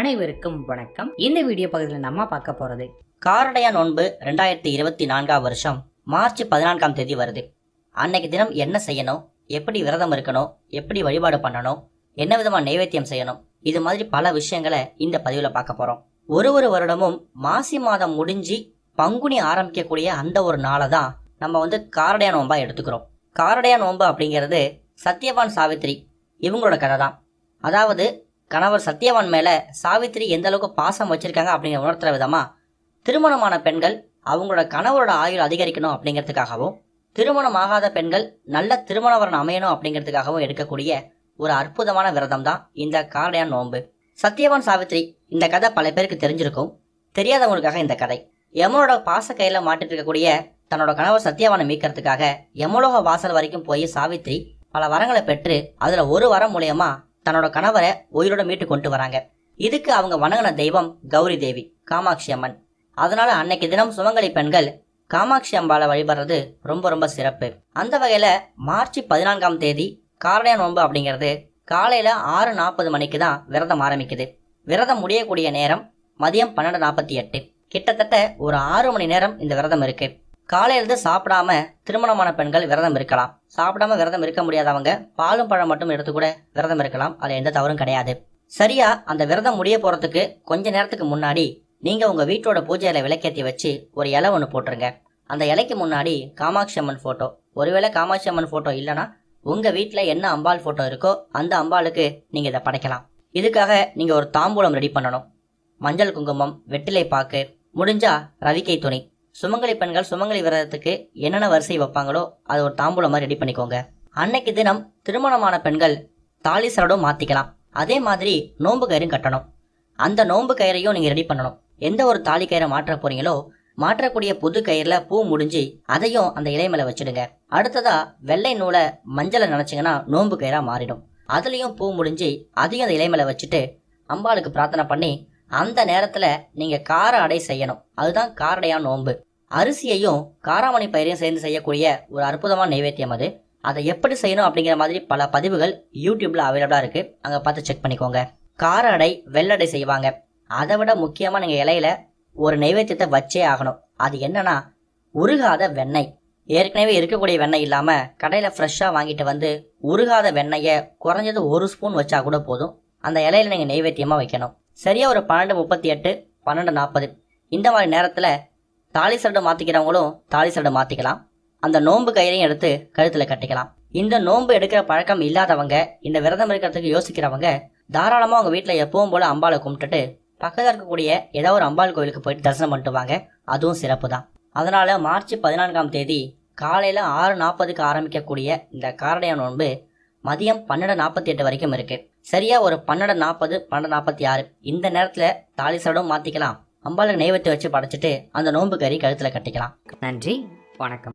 அனைவருக்கும் வணக்கம். இந்த வீடியோ பகுதியில் நம்ம பார்க்க போறது காரடையா நோன்பு ரெண்டாயிரத்தி இருபத்தி நான்காம் வருஷம் மார்ச் பதினான்காம் தேதி வருது. அன்னைக்கு தினம் என்ன செய்யணும்? எப்படி விரதம் இருக்கணும்? எப்படி வழிபாடு பண்ணணும்? என்ன விதமாக நைவேத்தியம் செய்யணும்? இது மாதிரி பல விஷயங்களை இந்த பதிவில் பார்க்க போறோம். ஒரு ஒரு வருடமும் மாசி மாதம் முடிஞ்சு பங்குனி ஆரம்பிக்கக்கூடிய அந்த ஒரு நாளை தான் நம்ம வந்து காரடையா நோன்பா எடுத்துக்கிறோம். காரடையா நோன்பு அப்படிங்கிறது சத்யவான் சாவித்ரி இவங்களோட கதை தான். அதாவது கணவர் சத்யவான் மேலே சாவித்திரி எந்த அளவுக்கு பாசம் வச்சிருக்காங்க அப்படிங்கிற உணர்த்துற விதமா திருமணமான பெண்கள் அவங்களோட கணவரோட ஆயுள் அதிகரிக்கணும் அப்படிங்கிறதுக்காகவும் திருமணம் ஆகாத பெண்கள் நல்ல திருமணவரன் அமையணும் அப்படிங்கிறதுக்காகவும் எடுக்கக்கூடிய ஒரு அற்புதமான விரதம் தான் இந்த காரடையான் நோன்பு. சத்யவான் சாவித்ரி இந்த கதை பல பேருக்கு தெரிஞ்சிருக்கும். தெரியாதவங்களுக்காக இந்த கதை. யமனோட பாச கையில மாட்டிட்டு இருக்கக்கூடிய தன்னோட கணவர் சத்யவானை மீட்கிறதுக்காக யமலோக வாசல் வரைக்கும் போய் சாவித்ரி பல வரங்களை பெற்று அதுல ஒரு வரம் மூலயமா தன்னோட கணவரை உயிரோட மீட்டு கொண்டு வராங்க. இதுக்கு அவங்க வணங்கின தெய்வம் கௌரி தேவி காமாட்சி அம்மன். அதனால அன்னைக்கு தினம் சுமங்கலி பெண்கள் காமாட்சி அம்பாவை வழிபடுறது ரொம்ப ரொம்ப சிறப்பு. அந்த வகையில மார்ச் பதினான்காம் தேதி காரணைய நோன்பு அப்படிங்கிறது காலையில ஆறு நாற்பது மணிக்கு தான் விரதம் ஆரம்பிக்குது. விரதம் முடியக்கூடிய நேரம் மதியம் பன்னெண்டு நாற்பத்தி எட்டு. கிட்டத்தட்ட ஒரு ஆறு மணி நேரம் இந்த விரதம் இருக்கு. காலையிலிருந்து சாப்பிடாம திருமணமான பெண்கள் விரதம் இருக்கலாம். சாப்பிடாம விரதம் இருக்க முடியாதவங்க பாலும் பழம் மட்டும் எடுத்து கூட விரதம் இருக்கலாம். அதுல எந்த தவறும் கிடையாது. சரியா அந்த விரதம் முடிய போறதுக்கு கொஞ்ச நேரத்துக்கு முன்னாடி நீங்க உங்க வீட்டோட பூஜையில விளக்கேத்தி வச்சு ஒரு இலை ஒன்று போட்டுருங்க. அந்த இலைக்கு முன்னாடி காமாட்சி அம்மன் போட்டோ ஒருவேளை காமாட்சி அம்மன் போட்டோ இல்லைன்னா உங்க வீட்டில் என்ன அம்பாள் போட்டோ இருக்கோ அந்த அம்பாளுக்கு நீங்க இதை படைக்கலாம். இதுக்காக நீங்க ஒரு தாம்பூலம் ரெடி பண்ணணும். மஞ்சள் குங்குமம் வெற்றிலை பாக்கு முடிஞ்சா ரவிக்கை துணி. சுமங்கலி பெண்கள் சுமங்கலி விரதத்துக்கு என்னென்ன வரிசை வைப்பாங்களோ அது ஒரு தாம்பூலம் மாதிரி ரெடி பண்ணிக்கோங்க. அன்னைக்கு தினம் திருமணமான பெண்கள் தாலி சரடும் மாற்றிக்கலாம் அதே மாதிரி நோன்பு கயிறும் கட்டணும். அந்த நோன்பு கயிறையும் நீங்கள் ரெடி பண்ணணும். எந்த ஒரு தாலி கயிறை மாற்ற போறீங்களோ மாற்றக்கூடிய புது கயிறில் பூ முடிஞ்சு அதையும் அந்த இலை மேல வச்சிடுங்க. அடுத்ததா வெள்ளை நூலை மஞ்சளை நினச்சிங்கன்னா நோன்பு கயிறாக மாறிடும். அதுலேயும் பூ முடிஞ்சு அதையும் அந்த இலை வச்சுட்டு அம்பாளுக்கு பிரார்த்தனை பண்ணி அந்த நேரத்துல நீங்க கார அடை செய்யணும். அதுதான் காரடையா நோன்பு. அரிசியையும் காராமணி பயிரையும் சேர்ந்து செய்யக்கூடிய ஒரு அற்புதமான நைவேத்தியம் அது. அதை எப்படி செய்யணும் அப்படிங்கிற மாதிரி பல பதிவுகள் யூடியூப்ல அவைலபிளா இருக்கு. அங்க பார்த்து செக் பண்ணிக்கோங்க. கார அடை வெள்ளடை செய்வாங்க. அதை விட முக்கியமா நீங்க இலையில ஒரு நைவேத்தியத்தை வச்சே ஆகணும். அது என்னன்னா உருகாத வெண்ணெய். ஏற்கனவே இருக்கக்கூடிய வெண்ணெய் இல்லாம கடையில ஃப்ரெஷ்ஷாக வாங்கிட்டு வந்து உருகாத வெண்ணெயை குறைஞ்சது ஒரு ஸ்பூன் வச்சா கூட போதும். அந்த இலையில நீங்க நைவேத்தியமா வைக்கணும். சரியா ஒரு பன்னெண்டு முப்பத்தி எட்டு பன்னெண்டு நாற்பது இந்த மாதிரி நேரத்தில் தாலி சரடு மாற்றிக்கிறவங்களும் தாலி சரடு மாற்றிக்கலாம் அந்த நோன்பு கயிறையும் எடுத்து கழுத்தில் கட்டிக்கலாம். இந்த நோன்பு எடுக்கிற பழக்கம் இல்லாதவங்க இந்த விரதம் இருக்கிறதுக்கு யோசிக்கிறவங்க தாராளமாக அவங்க வீட்டில் எப்பவும் போல அம்பாளை கும்பிட்டுட்டு பக்கத்தில் இருக்கக்கூடிய ஏதோ ஒரு அம்பாள் கோவிலுக்கு போயிட்டு தரிசனம் பண்ணிட்டு வாங்க. அதுவும் சிறப்பு தான். அதனால் மார்ச் பதினான்காம் தேதி காலையில் ஆறு நாற்பதுக்கு ஆரம்பிக்கக்கூடிய இந்த காரடைய நோன்பு மதியம் பன்னெண்டு நாற்பத்தி எட்டு வரைக்கும் இருக்கு. சரியா ஒரு பன்னெண்டு நாற்பது பன்னெண்டு நாற்பத்தி ஆறு இந்த நேரத்துல தாலி சரடும் மாத்திக்கலாம். அம்பாளுக்கு நெய்வத்தை வச்சு படைச்சிட்டு அந்த நோன்பு கறி கழுத்துல கட்டிக்கலாம். நன்றி. வணக்கம்.